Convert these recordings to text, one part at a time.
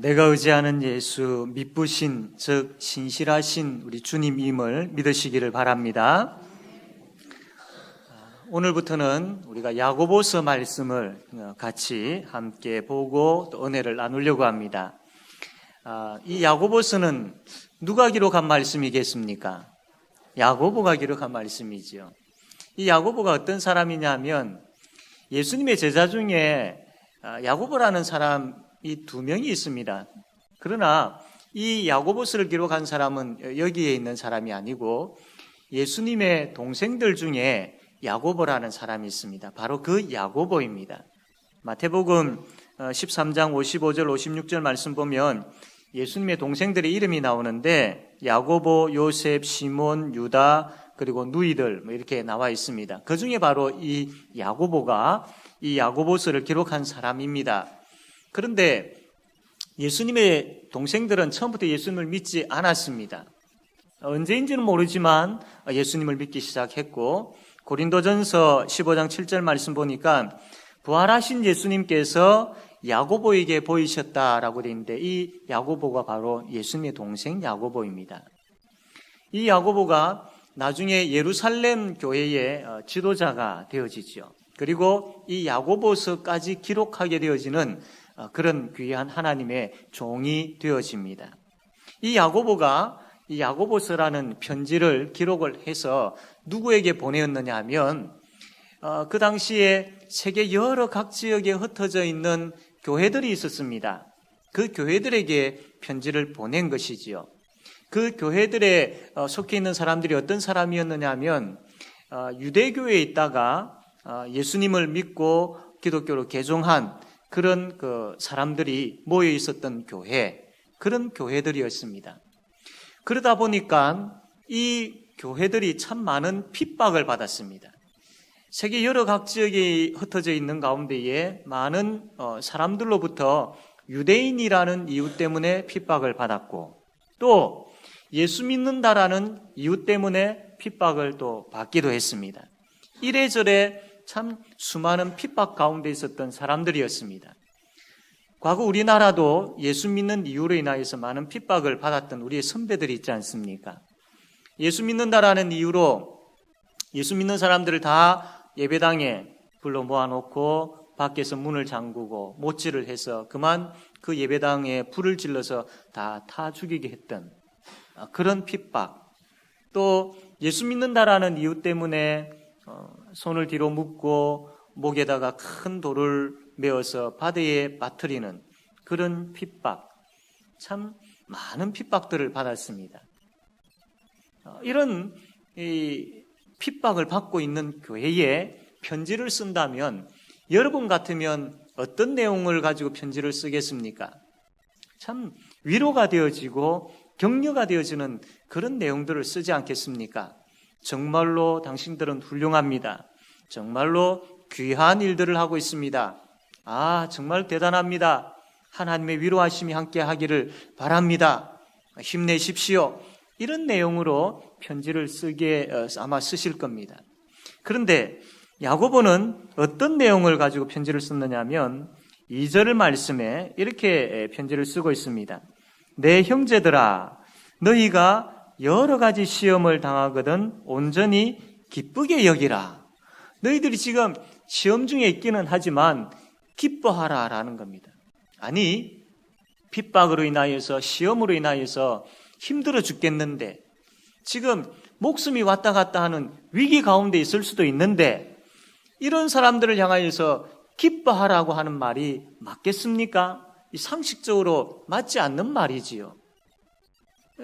내가 의지하는 예수 믿부신 즉 신실하신 우리 주님임을 믿으시기를 바랍니다. 오늘부터는 우리가 야고보서 말씀을 어, 같이 함께 보고 또 은혜를 나누려고 합니다. 아, 이 야고보서는 누가 기록한 말씀이겠습니까? 야고보가 기록한 말씀이지요. 이 야고보가 어떤 사람이냐면 예수님의 제자 중에 아, 야고보라는 사람 이 두 명이 있습니다. 그러나 이 야고보서를 기록한 사람은 여기에 있는 사람이 아니고 예수님의 동생들 중에 야고보라는 사람이 있습니다. 바로 그 야고보입니다. 마태복음 13장 55절 56절 말씀 보면 예수님의 동생들의 이름이 나오는데 야고보, 요셉, 시몬, 유다 그리고 누이들 뭐 이렇게 나와 있습니다. 그 중에 바로 이 야고보가 이 야고보서를 기록한 사람입니다. 그런데 예수님의 동생들은 처음부터 예수님을 믿지 않았습니다. 언제인지는 모르지만 예수님을 믿기 시작했고 고린도전서 15장 7절 말씀 보니까 부활하신 예수님께서 야고보에게 보이셨다라고 되어 있는데 이 야고보가 바로 예수님의 동생 야고보입니다. 이 야고보가 나중에 예루살렘 교회의 어, 지도자가 되어지죠. 그리고 이 야고보서까지 기록하게 되어지는 어, 그런 귀한 하나님의 종이 되어집니다. 이 야고보가 이 야고보서라는 편지를 기록을 해서 누구에게 보내었느냐 하면 어, 그 당시에 세계 여러 각 지역에 흩어져 있는 교회들이 있었습니다. 그 교회들에게 편지를 보낸 것이지요. 그 교회들에 어, 속해 있는 사람들이 어떤 사람이었느냐 하면 어, 유대교회에 있다가 예수님을 믿고 기독교로 개종한 그런 그 사람들이 모여 있었던 교회, 그런 교회들이었습니다. 그러다 보니까 이 교회들이 참 많은 핍박을 받았습니다. 세계 여러 각 지역에 흩어져 있는 가운데에 많은 어, 사람들로부터 유대인이라는 이유 때문에 핍박을 받았고 또 예수 믿는다라는 이유 때문에 핍박을 또 받기도 했습니다. 이래저래 참 수많은 핍박 가운데 있었던 사람들이었습니다. 과거 우리나라도 예수 믿는 이유로 인하여서 많은 핍박을 받았던 우리의 선배들이 있지 않습니까? 예수 믿는다라는 이유로 예수 믿는 사람들을 다 예배당에 불러 모아놓고 밖에서 문을 잠그고 못질을 해서 그만 그 예배당에 불을 질러서 다 타 죽이게 했던 그런 핍박. 또 예수 믿는다라는 이유 때문에 어, 손을 뒤로 묶고 목에다가 큰 돌을 메어서 바다에 빠뜨리는 그런 핍박. 참 많은 핍박들을 받았습니다. 어, 이런 핍박을 받고 있는 교회에 편지를 쓴다면 여러분 같으면 어떤 내용을 가지고 편지를 쓰겠습니까? 참 위로가 되어지고 격려가 되어지는 그런 내용들을 쓰지 않겠습니까? 정말로 당신들은 훌륭합니다. 정말로 귀한 일들을 하고 있습니다. 아, 정말 대단합니다. 하나님의 위로하심이 함께 하기를 바랍니다. 힘내십시오. 이런 내용으로 편지를 쓰게 어, 아마 쓰실 겁니다. 그런데 야고보는 어떤 내용을 가지고 편지를 썼느냐면 2절 말씀에 이렇게 편지를 쓰고 있습니다. 내 형제들아 너희가 여러 가지 시험을 당하거든 온전히 기쁘게 여기라. 너희들이 지금 시험 중에 있기는 하지만 기뻐하라 라는 겁니다. 아니 핍박으로 인하여서 시험으로 인하여서 힘들어 죽겠는데 지금 목숨이 왔다 갔다 하는 위기 가운데 있을 수도 있는데 이런 사람들을 향하여서 기뻐하라고 하는 말이 맞겠습니까? 상식적으로 맞지 않는 말이지요.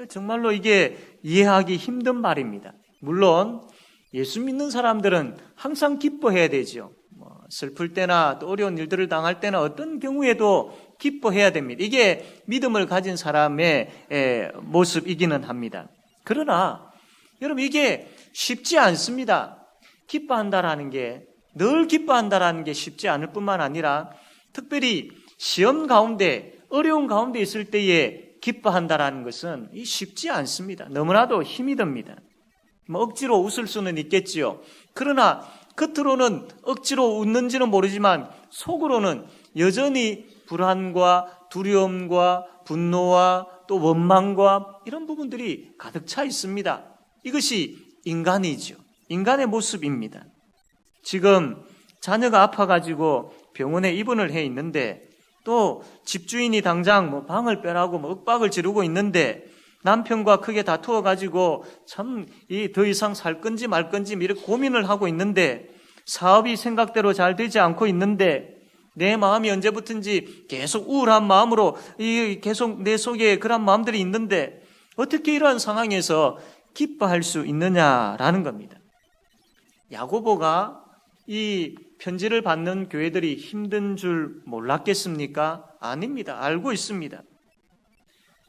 정말로 이게 이해하기 힘든 말입니다. 물론 예수 믿는 사람들은 항상 기뻐해야 되지요. 뭐 슬플 때나 또 어려운 일들을 당할 때나 어떤 경우에도 기뻐해야 됩니다. 이게 믿음을 가진 사람의 모습이기는 합니다. 그러나 여러분 이게 쉽지 않습니다. 기뻐한다라는 게 늘 기뻐한다라는 게 쉽지 않을 뿐만 아니라 특별히 시험 가운데 어려운 가운데 있을 때에 기뻐한다라는 것은 쉽지 않습니다. 너무나도 힘이 듭니다. 뭐 억지로 웃을 수는 있겠지요. 그러나 겉으로는 억지로 웃는지는 모르지만 속으로는 여전히 불안과 두려움과 분노와 또 원망과 이런 부분들이 가득 차 있습니다. 이것이 인간이죠. 인간의 모습입니다. 지금 자녀가 아파가지고 병원에 입원을 해 있는데 또 집주인이 당장 뭐 방을 빼라고 뭐 윽박을 지르고 있는데 남편과 크게 다투어 가지고 참 이 더 이상 살 건지 말 건지 이렇게 고민을 하고 있는데 사업이 생각대로 잘 되지 않고 있는데 내 마음이 언제부턴지 계속 우울한 마음으로 이 계속 내 속에 그런 마음들이 있는데 어떻게 이러한 상황에서 기뻐할 수 있느냐라는 겁니다. 야고보가 이 편지를 받는 교회들이 힘든 줄 몰랐겠습니까? 아닙니다. 알고 있습니다.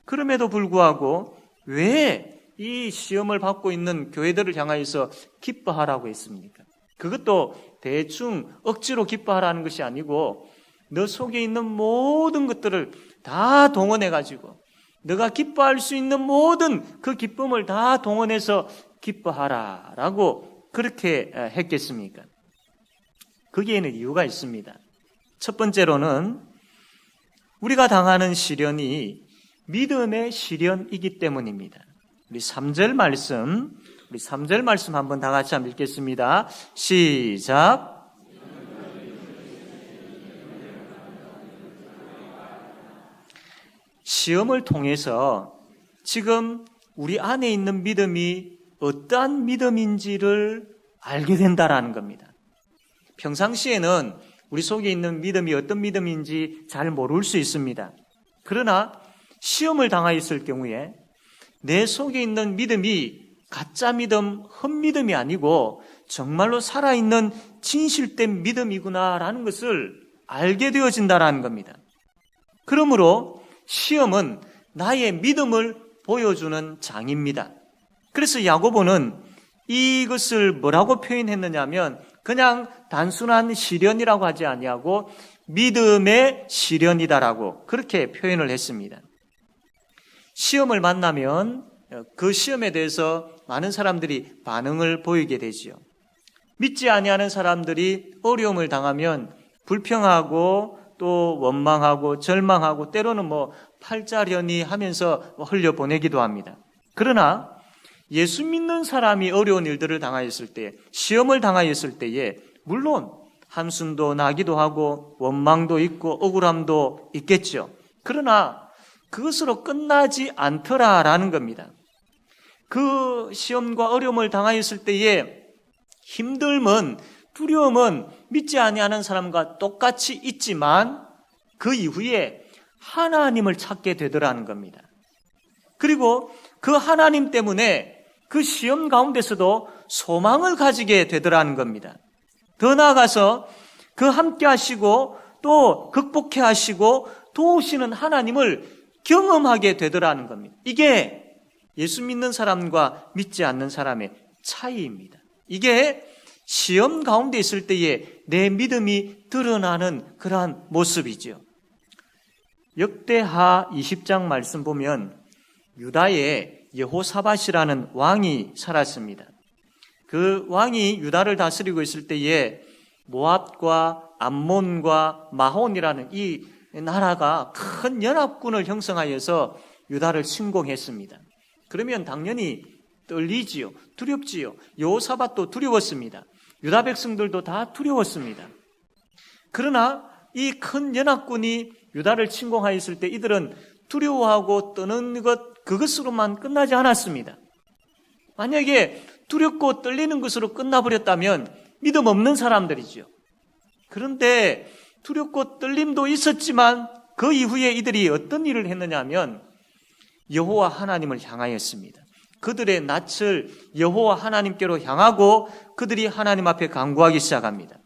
그럼에도 불구하고 왜 이 시험을 받고 있는 교회들을 향하여서 기뻐하라고 했습니까? 그것도 대충 억지로 기뻐하라는 것이 아니고 너 속에 있는 모든 것들을 다 동원해 가지고 너가 기뻐할 수 있는 모든 그 기쁨을 다 동원해서 기뻐하라라고 그렇게 했겠습니까? 거기에는 이유가 있습니다. 첫 번째로는 우리가 당하는 시련이 믿음의 시련이기 때문입니다. 우리 3절 말씀, 우리 3절 말씀 한번 다 같이 한번 읽겠습니다. 시작. 시험을 통해서 지금 우리 안에 있는 믿음이 어떠한 믿음인지를 알게 된다라는 겁니다. 평상시에는 우리 속에 있는 믿음이 어떤 믿음인지 잘 모를 수 있습니다. 그러나 시험을 당하였을 경우에 내 속에 있는 믿음이 가짜 믿음, 헛믿음이 아니고 정말로 살아있는 진실된 믿음이구나라는 것을 알게 되어진다라는 겁니다. 그러므로 시험은 나의 믿음을 보여주는 장입니다. 그래서 야고보는 이것을 뭐라고 표현했느냐면 그냥 단순한 시련이라고 하지 아니하고 믿음의 시련이다라고 그렇게 표현을 했습니다. 시험을 만나면 그 시험에 대해서 많은 사람들이 반응을 보이게 되지요. 믿지 아니하는 사람들이 어려움을 당하면 불평하고 또 원망하고 절망하고 때로는 뭐 팔자련이 하면서 흘려 보내기도 합니다. 그러나 예수 믿는 사람이 어려운 일들을 당하였을 때, 시험을 당하였을 때에 물론 한숨도 나기도 하고 원망도 있고 억울함도 있겠죠. 그러나 그것으로 끝나지 않더라라는 겁니다. 그 시험과 어려움을 당하였을 때에 힘듦은 두려움은 믿지 아니하는 사람과 똑같이 있지만 그 이후에 하나님을 찾게 되더라는 겁니다. 그리고 그 하나님 때문에 그 시험 가운데서도 소망을 가지게 되더라는 겁니다. 더 나아가서 그 함께 하시고 또 극복해 하시고 도우시는 하나님을 경험하게 되더라는 겁니다. 이게 예수 믿는 사람과 믿지 않는 사람의 차이입니다. 이게 시험 가운데 있을 때에 내 믿음이 드러나는 그러한 모습이지요. 역대하 20장 말씀 보면 유다에 여호사밧이라는 왕이 살았습니다. 그 왕이 유다를 다스리고 있을 때에 모압과 암몬과 마혼이라는 이 나라가 큰 연합군을 형성하여서 유다를 침공했습니다. 그러면 당연히 떨리지요. 두렵지요. 여호사밧도 두려웠습니다. 유다 백성들도 다 두려웠습니다. 그러나 이 큰 연합군이 유다를 침공하였을 때 이들은 두려워하고 떠는 것 그것으로만 끝나지 않았습니다. 만약에 두렵고 떨리는 것으로 끝나버렸다면 믿음 없는 사람들이죠. 그런데 두렵고 떨림도 있었지만 그 이후에 이들이 어떤 일을 했느냐 하면 여호와 하나님을 향하였습니다. 그들의 낯을 여호와 하나님께로 향하고 그들이 하나님 앞에 간구하기 시작합니다.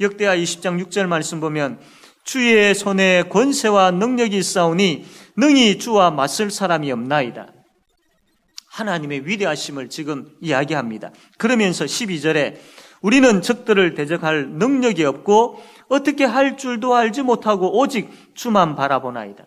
역대하 20장 6절 말씀 보면 주의 손에 권세와 능력이 있사오니 능히 주와 맞설 사람이 없나이다. 하나님의 위대하심을 지금 이야기합니다. 그러면서 12절에 우리는 적들을 대적할 능력이 없고 어떻게 할 줄도 알지 못하고 오직 주만 바라보나이다.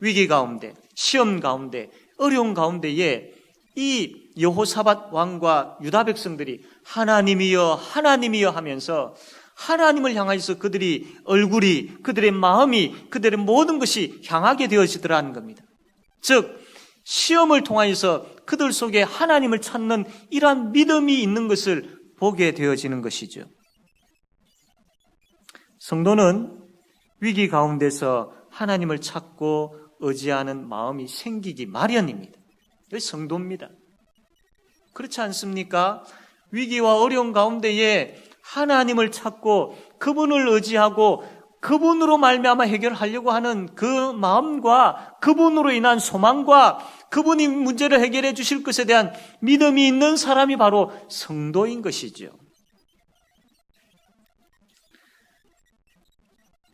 위기 가운데, 시험 가운데, 어려운 가운데에 이 여호사밧 왕과 유다 백성들이 하나님이여 하나님이여 하면서 하나님을 향하여서 그들이 얼굴이, 그들의 마음이, 그들의 모든 것이 향하게 되어지더라는 겁니다. 즉, 시험을 통하여서 그들 속에 하나님을 찾는 이러한 믿음이 있는 것을 보게 되어지는 것이죠. 성도는 위기 가운데서 하나님을 찾고 의지하는 마음이 생기기 마련입니다. 이게 성도입니다. 그렇지 않습니까? 위기와 어려운 가운데에 하나님을 찾고 그분을 의지하고 그분으로 말미암아 해결하려고 하는 그 마음과 그분으로 인한 소망과 그분이 문제를 해결해 주실 것에 대한 믿음이 있는 사람이 바로 성도인 것이죠.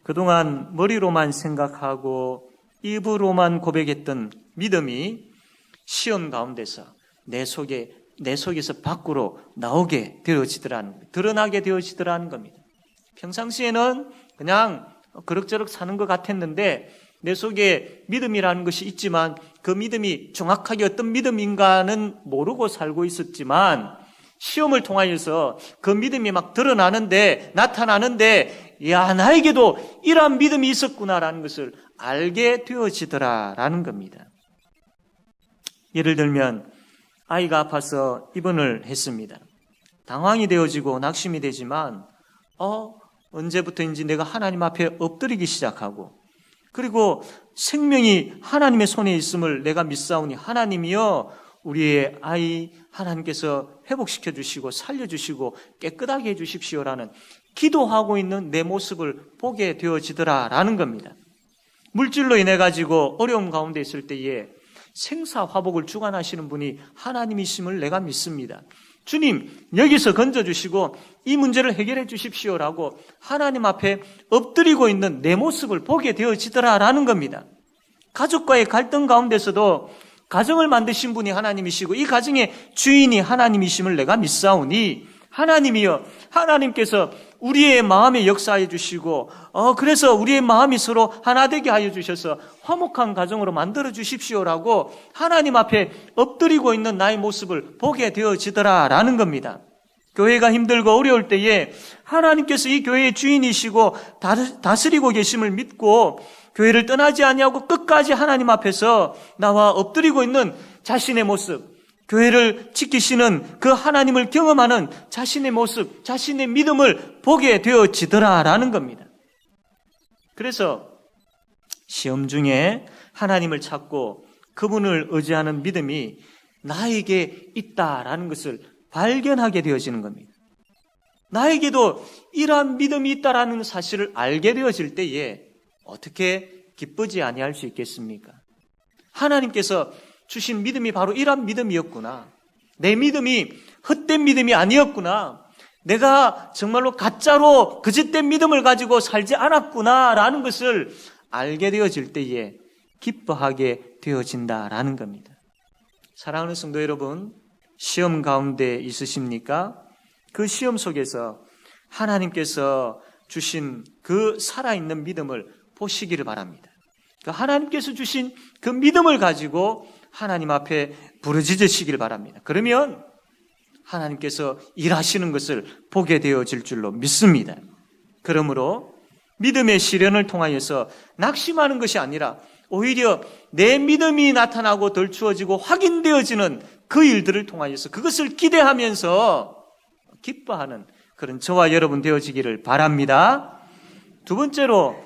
그동안 머리로만 생각하고 입으로만 고백했던 믿음이 시험 가운데서 내 속에 내 속에서 밖으로 나오게 되어지더라는 드러나게 되어지더라는 겁니다. 평상시에는 그냥 그럭저럭 사는 것 같았는데 내 속에 믿음이라는 것이 있지만 그 믿음이 정확하게 어떤 믿음인가는 모르고 살고 있었지만 시험을 통하여서 그 믿음이 막 드러나는데 나타나는데 야 나에게도 이러한 믿음이 있었구나라는 것을 알게 되어지더라라는 겁니다. 예를 들면 아이가 아파서 입원을 했습니다. 당황이 되어지고 낙심이 되지만 어 언제부터인지 내가 하나님 앞에 엎드리기 시작하고 그리고 생명이 하나님의 손에 있음을 내가 믿사오니 하나님이여 우리의 아이 하나님께서 회복시켜 주시고 살려 주시고 깨끗하게 해 주십시오라는 기도하고 있는 내 모습을 보게 되어지더라라는 겁니다. 물질로 인해 가지고 어려움 가운데 있을 때에 생사 화복을 주관하시는 분이 하나님이심을 내가 믿습니다. 주님, 여기서 건져주시고 이 문제를 해결해 주십시오라고 하나님 앞에 엎드리고 있는 내 모습을 보게 되어지더라라는 겁니다. 가족과의 갈등 가운데서도 가정을 만드신 분이 하나님이시고 이 가정의 주인이 하나님이심을 내가 믿사오니 하나님이여 하나님께서 우리의 마음에 역사해 주시고 어 그래서 우리의 마음이 서로 하나 되게 하여 주셔서 화목한 가정으로 만들어 주십시오라고 하나님 앞에 엎드리고 있는 나의 모습을 보게 되어지더라라는 겁니다. 교회가 힘들고 어려울 때에 하나님께서 이 교회의 주인이시고 다스리고 계심을 믿고 교회를 떠나지 아니하고 끝까지 하나님 앞에서 나와 엎드리고 있는 자신의 모습, 교회를 지키시는 그 하나님을 경험하는 자신의 모습, 자신의 믿음을 보게 되어지더라라는 겁니다. 그래서 시험 중에 하나님을 찾고 그분을 의지하는 믿음이 나에게 있다라는 것을 발견하게 되어지는 겁니다. 나에게도 이러한 믿음이 있다라는 사실을 알게 되어질 때에 어떻게 기쁘지 아니할 수 있겠습니까? 하나님께서 주신 믿음이 바로 이러한 믿음이었구나. 내 믿음이 헛된 믿음이 아니었구나. 내가 정말로 가짜로 거짓된 믿음을 가지고 살지 않았구나라는 것을 알게 되어질 때에 기뻐하게 되어진다라는 겁니다. 사랑하는 성도 여러분, 시험 가운데 있으십니까? 그 시험 속에서 하나님께서 주신 그 살아있는 믿음을 보시기를 바랍니다. 그 하나님께서 주신 그 믿음을 가지고 하나님 앞에 부르짖으시길 바랍니다. 그러면 하나님께서 일하시는 것을 보게 되어질 줄로 믿습니다. 그러므로 믿음의 시련을 통하여서 낙심하는 것이 아니라 오히려 내 믿음이 나타나고 덜 추워지고 확인되어지는 그 일들을 통하여서 그것을 기대하면서 기뻐하는 그런 저와 여러분 되어지기를 바랍니다. 두 번째로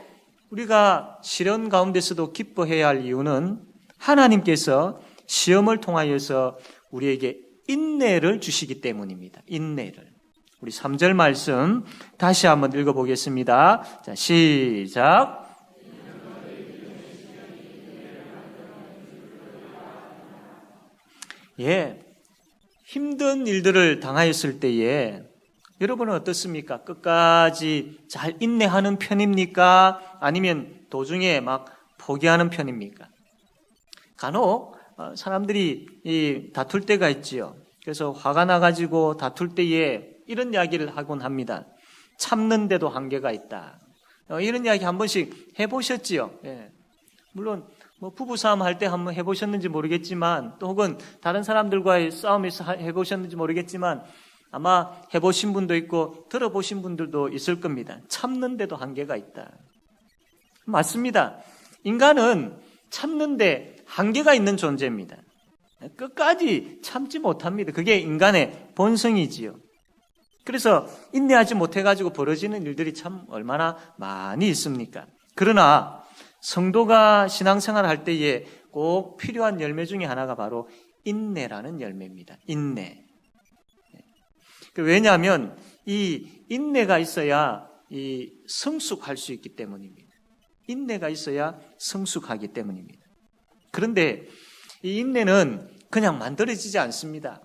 우리가 시련 가운데서도 기뻐해야 할 이유는 하나님께서 시험을 통하여서 우리에게 인내를 주시기 때문입니다. 인내를. 우리 3절 말씀 다시 한번 읽어보겠습니다. 자, 시작. 예. 힘든 일들을 당하였을 때에 여러분은 어떻습니까? 끝까지 잘 인내하는 편입니까? 아니면 도중에 막 포기하는 편입니까? 간혹 어, 사람들이 다툴 때가 있지요. 그래서 화가 나가지고 다툴 때에 이런 이야기를 하곤 합니다. 참는데도 한계가 있다. 어, 이런 이야기 한 번씩 해보셨지요. 예. 물론 뭐 부부싸움 할 때 한번 해보셨는지 모르겠지만 또 혹은 다른 사람들과의 싸움에서 해보셨는지 모르겠지만 아마 해보신 분도 있고 들어보신 분들도 있을 겁니다. 참는데도 한계가 있다. 맞습니다. 인간은 참는데 한계가 있는 존재입니다. 끝까지 참지 못합니다. 그게 인간의 본성이지요. 그래서 인내하지 못해가지고 벌어지는 일들이 참 얼마나 많이 있습니까? 그러나 성도가 신앙생활 할 때에 꼭 필요한 열매 중에 하나가 바로 인내라는 열매입니다. 인내. 그 왜냐하면 이 인내가 있어야 이 성숙할 수 있기 때문입니다. 인내가 있어야 성숙하기 때문입니다. 그런데 이 인내는 그냥 만들어지지 않습니다.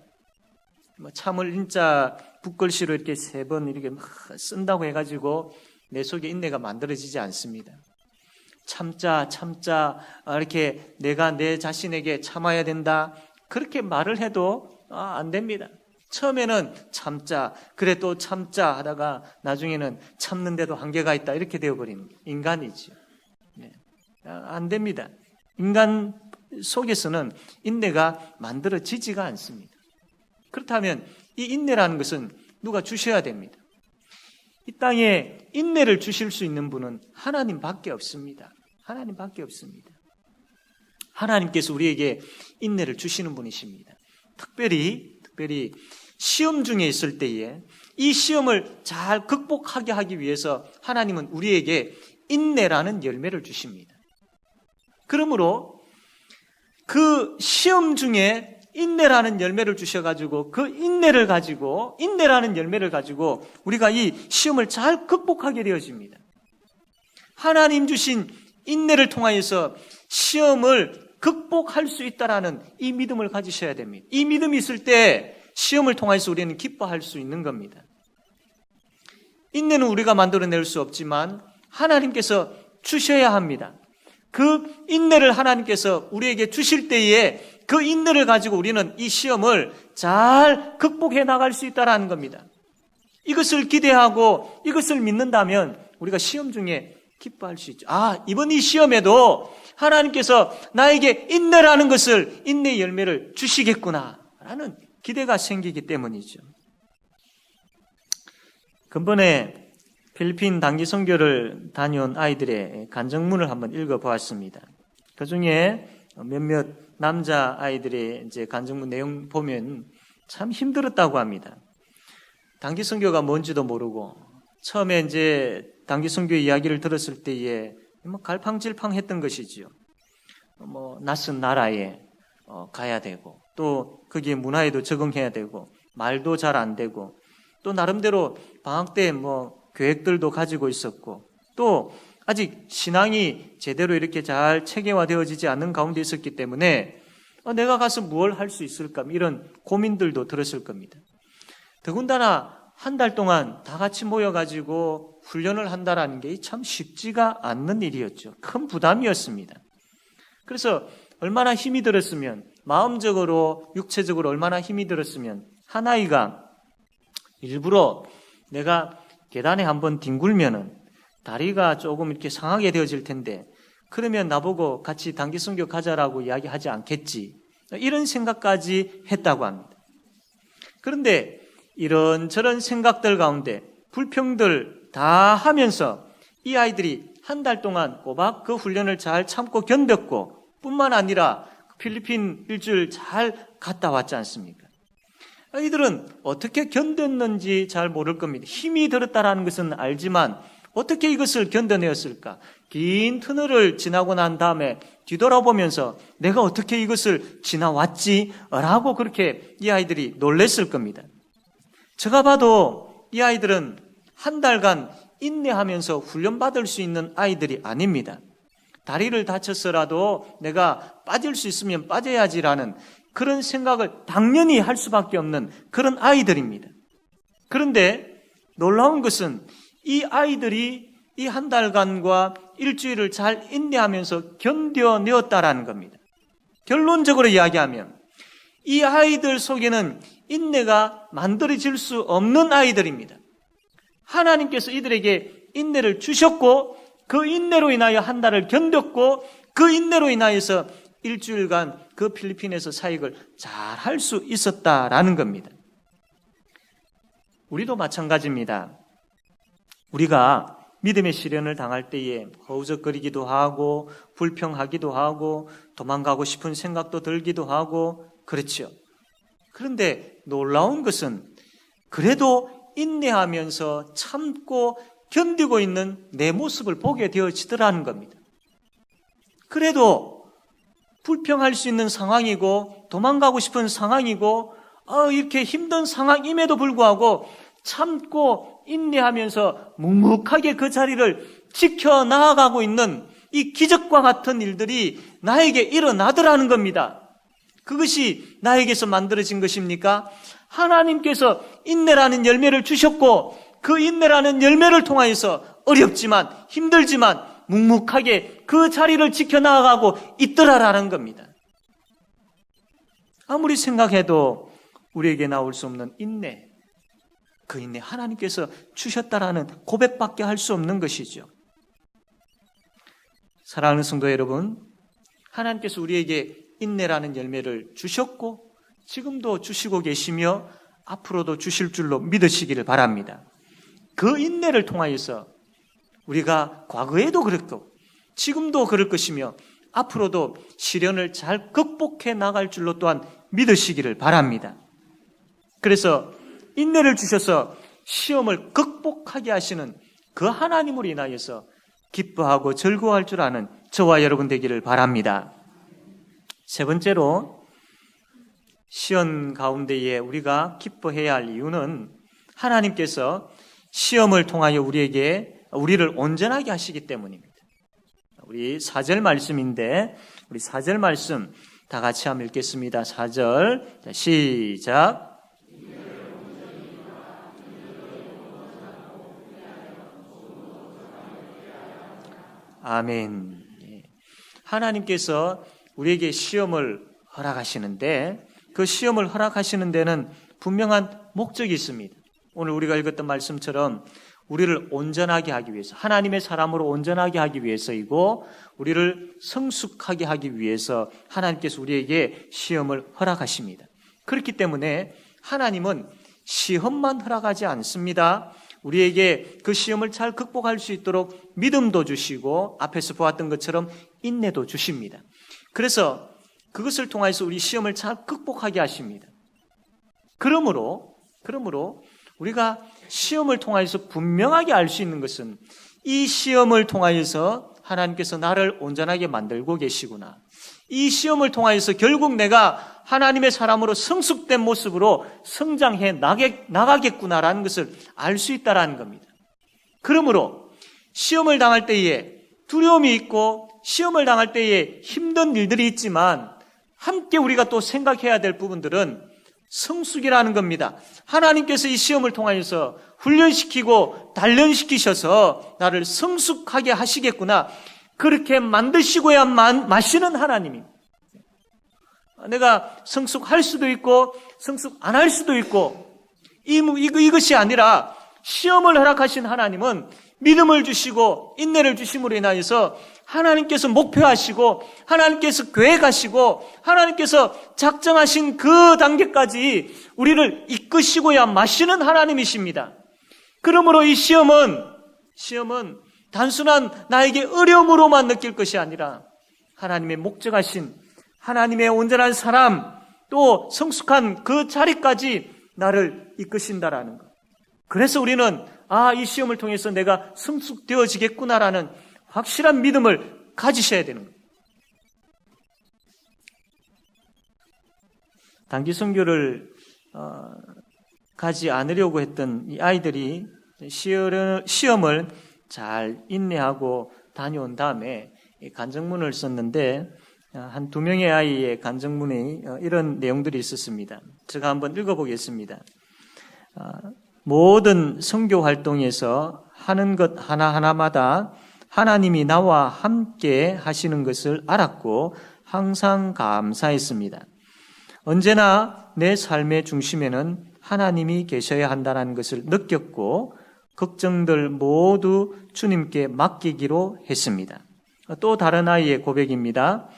뭐 참을 인자 붓글씨로 이렇게 세 번 이렇게 막 쓴다고 해가지고 내 속에 인내가 만들어지지 않습니다. 참자, 참자, 아, 이렇게 내가 내 자신에게 참아야 된다. 그렇게 말을 해도 아, 안 됩니다. 처음에는 참자, 그래 또 참자 하다가 나중에는 참는데도 한계가 있다. 이렇게 되어버린 인간이죠. 네. 아, 안 됩니다. 인간 속에서는 인내가 만들어지지가 않습니다. 그렇다면 이 인내라는 것은 누가 주셔야 됩니다. 이 땅에 인내를 주실 수 있는 분은 하나님밖에 없습니다. 하나님밖에 없습니다. 하나님께서 우리에게 인내를 주시는 분이십니다. 특별히 특별히 시험 중에 있을 때에 이 시험을 잘 극복하게 하기 위해서 하나님은 우리에게 인내라는 열매를 주십니다. 그러므로 그 시험 중에 인내라는 열매를 주셔가지고 그 인내를 가지고 인내라는 열매를 가지고 우리가 이 시험을 잘 극복하게 되어집니다. 하나님 주신 인내를 통하여서 시험을 극복할 수 있다라는 이 믿음을 가지셔야 됩니다. 이 믿음이 있을 때 시험을 통해서 우리는 기뻐할 수 있는 겁니다. 인내는 우리가 만들어낼 수 없지만 하나님께서 주셔야 합니다. 그 인내를 하나님께서 우리에게 주실 때에 그 인내를 가지고 우리는 이 시험을 잘 극복해 나갈 수 있다라는 겁니다. 이것을 기대하고 이것을 믿는다면 우리가 시험 중에 기뻐할 수 있죠. 아, 이번 이 시험에도 하나님께서 나에게 인내라는 것을 인내 열매를 주시겠구나. 라는 기대가 생기기 때문이죠. 근본에 필리핀 단기 선교를 다녀온 아이들의 간증문을 한번 읽어 보았습니다. 그 중에 몇몇 남자 아이들의 이제 간증문 내용 보면 참 힘들었다고 합니다. 단기 선교가 뭔지도 모르고 처음에 이제 단기 선교 이야기를 들었을 때에 뭐 갈팡질팡했던 것이지요. 뭐 낯선 나라에 어, 가야 되고 또 거기에 문화에도 적응해야 되고 말도 잘 안 되고 또 나름대로 방학 때 뭐 계획들도 가지고 있었고 또 아직 신앙이 제대로 이렇게 잘 체계화되어지지 않는 가운데 있었기 때문에 어, 내가 가서 무엇 할 수 있을까 이런 고민들도 들었을 겁니다. 더군다나 한 달 동안 다 같이 모여가지고 훈련을 한다라는 게 참 쉽지가 않는 일이었죠. 큰 부담이었습니다. 그래서 얼마나 힘이 들었으면 마음적으로 육체적으로 얼마나 힘이 들었으면 한 아이가 일부러 내가 계단에 한번 뒹굴면은 다리가 조금 이렇게 상하게 되어질 텐데 그러면 나보고 같이 단기 성교 가자라고 이야기하지 않겠지. 이런 생각까지 했다고 합니다. 그런데 이런 저런 생각들 가운데 불평들 다 하면서 이 아이들이 한 달 동안 꼬박 그 훈련을 잘 참고 견뎠고 뿐만 아니라 필리핀 일주일 잘 갔다 왔지 않습니까? 아이들은 어떻게 견뎠는지 잘 모를 겁니다. 힘이 들었다라는 것은 알지만 어떻게 이것을 견뎌내었을까? 긴 터널을 지나고 난 다음에 뒤돌아보면서 내가 어떻게 이것을 지나왔지? 라고 그렇게 이 아이들이 놀랬을 겁니다. 제가 봐도 이 아이들은 한 달간 인내하면서 훈련받을 수 있는 아이들이 아닙니다. 다리를 다쳤어라도 내가 빠질 수 있으면 빠져야지라는 그런 생각을 당연히 할 수밖에 없는 그런 아이들입니다. 그런데 놀라운 것은 이 아이들이 이 한 달간과 일주일을 잘 인내하면서 견뎌내었다라는 겁니다. 결론적으로 이야기하면 이 아이들 속에는 인내가 만들어질 수 없는 아이들입니다. 하나님께서 이들에게 인내를 주셨고 그 인내로 인하여 한 달을 견뎠고 그 인내로 인하여서 일주일간 그 필리핀에서 사역을 잘 할 수 있었다라는 겁니다. 우리도 마찬가지입니다. 우리가 믿음의 시련을 당할 때에 허우적거리기도 하고 불평하기도 하고 도망가고 싶은 생각도 들기도 하고 그렇죠. 그런데 놀라운 것은 그래도 인내하면서 참고 견디고 있는 내 모습을 보게 되어지더라는 겁니다. 그래도 불평할 수 있는 상황이고 도망가고 싶은 상황이고 어, 이렇게 힘든 상황임에도 불구하고 참고 인내하면서 묵묵하게 그 자리를 지켜 나아가고 있는 이 기적과 같은 일들이 나에게 일어나더라는 겁니다. 그것이 나에게서 만들어진 것입니까? 하나님께서 인내라는 열매를 주셨고 그 인내라는 열매를 통하여서 어렵지만 힘들지만 묵묵하게 그 자리를 지켜나가고 있더라라는 겁니다. 아무리 생각해도 우리에게 나올 수 없는 인내, 그 인내 하나님께서 주셨다라는 고백밖에 할 수 없는 것이죠. 사랑하는 성도 여러분, 하나님께서 우리에게 인내라는 열매를 주셨고 지금도 주시고 계시며 앞으로도 주실 줄로 믿으시기를 바랍니다. 그 인내를 통하여서 우리가 과거에도 그랬고 지금도 그럴 것이며 앞으로도 시련을 잘 극복해 나갈 줄로 또한 믿으시기를 바랍니다. 그래서 인내를 주셔서 시험을 극복하게 하시는 그 하나님으로 인하여서 기뻐하고 즐거워할 줄 아는 저와 여러분 되기를 바랍니다. 세 번째로 시험 가운데에 우리가 기뻐해야 할 이유는 하나님께서 시험을 통하여 우리에게 우리를 온전하게 하시기 때문입니다. 우리 4절 말씀인데 우리 4절 말씀 다 같이 한번 읽겠습니다. 4절 시작 아멘. 예. 하나님께서 우리에게 시험을 허락하시는데 그 시험을 허락하시는 데는 분명한 목적이 있습니다. 오늘 우리가 읽었던 말씀처럼 우리를 온전하게 하기 위해서 하나님의 사람으로 온전하게 하기 위해서이고 우리를 성숙하게 하기 위해서 하나님께서 우리에게 시험을 허락하십니다. 그렇기 때문에 하나님은 시험만 허락하지 않습니다. 우리에게 그 시험을 잘 극복할 수 있도록 믿음도 주시고 앞에서 보았던 것처럼 인내도 주십니다. 그래서 그것을 통해서 우리 시험을 잘 극복하게 하십니다. 그러므로 그러므로 우리가 시험을 통하여서 분명하게 알 수 있는 것은 이 시험을 통하여서 하나님께서 나를 온전하게 만들고 계시구나. 이 시험을 통하여서 결국 내가 하나님의 사람으로 성숙된 모습으로 성장해 나가겠구나라는 것을 알 수 있다라는 겁니다. 그러므로 시험을 당할 때에 두려움이 있고 시험을 당할 때에 힘든 일들이 있지만 함께 우리가 또 생각해야 될 부분들은 성숙이라는 겁니다. 하나님께서 이 시험을 통하여서 훈련시키고 단련시키셔서 나를 성숙하게 하시겠구나. 그렇게 만드시고야 만 마시는 하나님입니다. 내가 성숙할 수도 있고 성숙 안 할 수도 있고 이, 이 것이 아니라 시험을 허락하신 하나님은 믿음을 주시고 인내를 주심으로 인하여서 하나님께서 목표하시고 하나님께서 계획하시고 하나님께서 작정하신 그 단계까지 우리를 이끄시고야 마시는 하나님이십니다. 그러므로 이 시험은 시험은 단순한 나에게 어려움으로만 느낄 것이 아니라 하나님의 목적하신 하나님의 온전한 사람 또 성숙한 그 자리까지 나를 이끄신다라는 것. 그래서 우리는 아, 이 시험을 통해서 내가 성숙되어지겠구나라는 확실한 믿음을 가지셔야 되는 거예요. 단기 선교를 어, 가지 않으려고 했던 이 아이들이 시험을 잘 인내하고 다녀온 다음에 간증문을 썼는데 어, 한두 명의 아이의 간증문에 어, 이런 내용들이 있었습니다. 제가 한번 읽어보겠습니다. 어, 모든 선교 활동에서 하는 것 하나하나마다 하나님이 나와 함께 하시는 것을 알았고 항상 감사했습니다. 언제나 내 삶의 중심에는 하나님이 계셔야 한다는 것을 느꼈고 걱정들 모두 주님께 맡기기로 했습니다. 또 다른 아이의 고백입니다.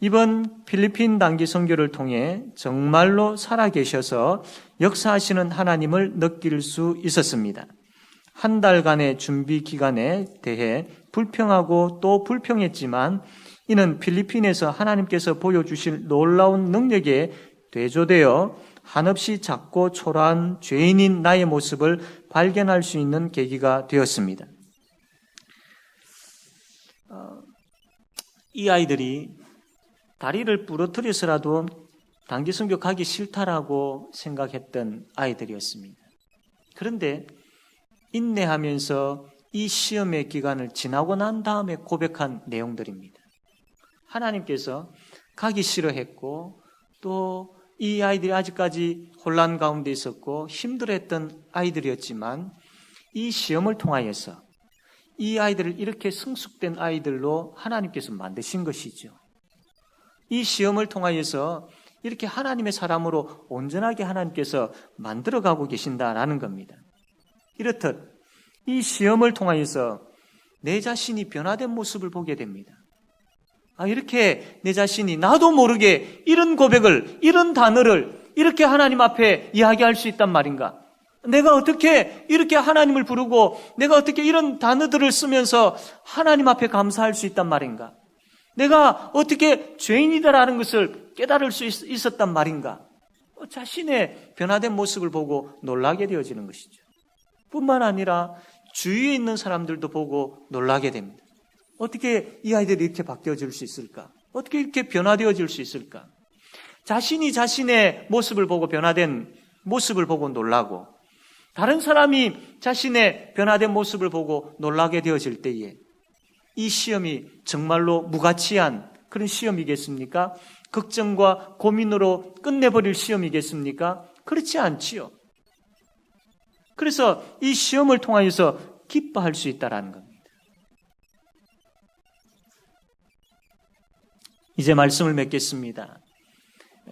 이번 필리핀 단기 선교를 통해 정말로 살아계셔서 역사하시는 하나님을 느낄 수 있었습니다. 한 달간의 준비 기간에 대해 불평하고 또 불평했지만 이는 필리핀에서 하나님께서 보여주실 놀라운 능력에 대조되어 한없이 작고 초라한 죄인인 나의 모습을 발견할 수 있는 계기가 되었습니다. 어, 이 아이들이 다리를 부러뜨려서라도 단기 선교 가기 싫다라고 생각했던 아이들이었습니다. 그런데 인내하면서 이 시험의 기간을 지나고 난 다음에 고백한 내용들입니다. 하나님께서 가기 싫어했고 또 이 아이들이 아직까지 혼란 가운데 있었고 힘들어했던 아이들이었지만 이 시험을 통하여서 이 아이들을 이렇게 성숙된 아이들로 하나님께서 만드신 것이죠. 이 시험을 통하여서 이렇게 하나님의 사람으로 온전하게 하나님께서 만들어가고 계신다라는 겁니다. 이렇듯 이 시험을 통하여서 내 자신이 변화된 모습을 보게 됩니다. 아, 이렇게 내 자신이 나도 모르게 이런 고백을, 이런 단어를 이렇게 하나님 앞에 이야기할 수 있단 말인가? 내가 어떻게 이렇게 하나님을 부르고 내가 어떻게 이런 단어들을 쓰면서 하나님 앞에 감사할 수 있단 말인가? 내가 어떻게 죄인이다라는 것을 깨달을 수 있, 었단 말인가? 자신의 변화된 모습을 보고 놀라게 되어지는 것이죠. 뿐만 아니라 주위에 있는 사람들도 보고 놀라게 됩니다. 어떻게 이 아이들이 이렇게 바뀌어질 수 있을까? 어떻게 이렇게 변화되어질 수 있을까? 자신이 자신의 모습을 보고 변화된 모습을 보고 놀라고 다른 사람이 자신의 변화된 모습을 보고 놀라게 되어질 때에 이 시험이 정말로 무가치한 그런 시험이겠습니까? 걱정과 고민으로 끝내버릴 시험이겠습니까? 그렇지 않지요. 그래서 이 시험을 통하여서 기뻐할 수 있다라는 겁니다. 이제 말씀을 맺겠습니다.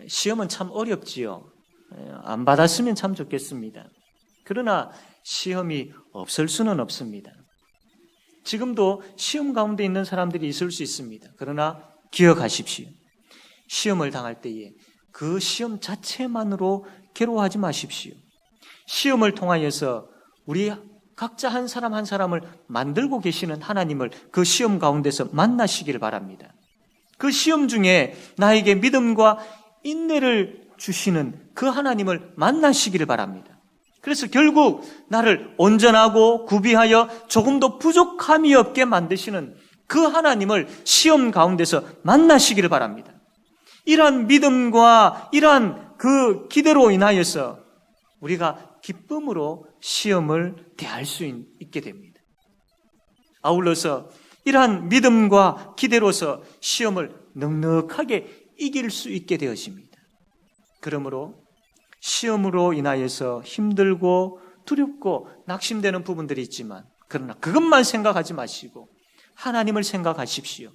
시험은 참 어렵지요. 안 받았으면 참 좋겠습니다. 그러나 시험이 없을 수는 없습니다. 지금도 시험 가운데 있는 사람들이 있을 수 있습니다. 그러나 기억하십시오. 시험을 당할 때에 그 시험 자체만으로 괴로워하지 마십시오. 시험을 통하여서 우리 각자 한 사람 한 사람을 만들고 계시는 하나님을 그 시험 가운데서 만나시길 바랍니다. 그 시험 중에 나에게 믿음과 인내를 주시는 그 하나님을 만나시기를 바랍니다. 그래서 결국 나를 온전하고 구비하여 조금도 부족함이 없게 만드시는 그 하나님을 시험 가운데서 만나시기를 바랍니다. 이러한 믿음과 이러한 그 기대로 인하여서 우리가 기쁨으로 시험을 대할 수 있게 됩니다. 아울러서 이러한 믿음과 기대로서 시험을 넉넉하게 이길 수 있게 되었습니다. 그러므로 시험으로 인하여서 힘들고 두렵고 낙심되는 부분들이 있지만 그러나 그것만 생각하지 마시고 하나님을 생각하십시오.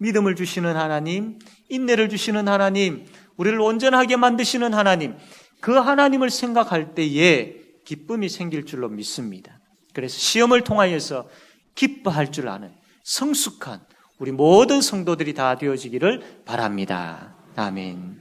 믿음을 주시는 하나님, 인내를 주시는 하나님, 우리를 온전하게 만드시는 하나님, 그 하나님을 생각할 때에 기쁨이 생길 줄로 믿습니다. 그래서 시험을 통하여서 기뻐할 줄 아는 성숙한 우리 모든 성도들이 다 되어지기를 바랍니다. 아멘.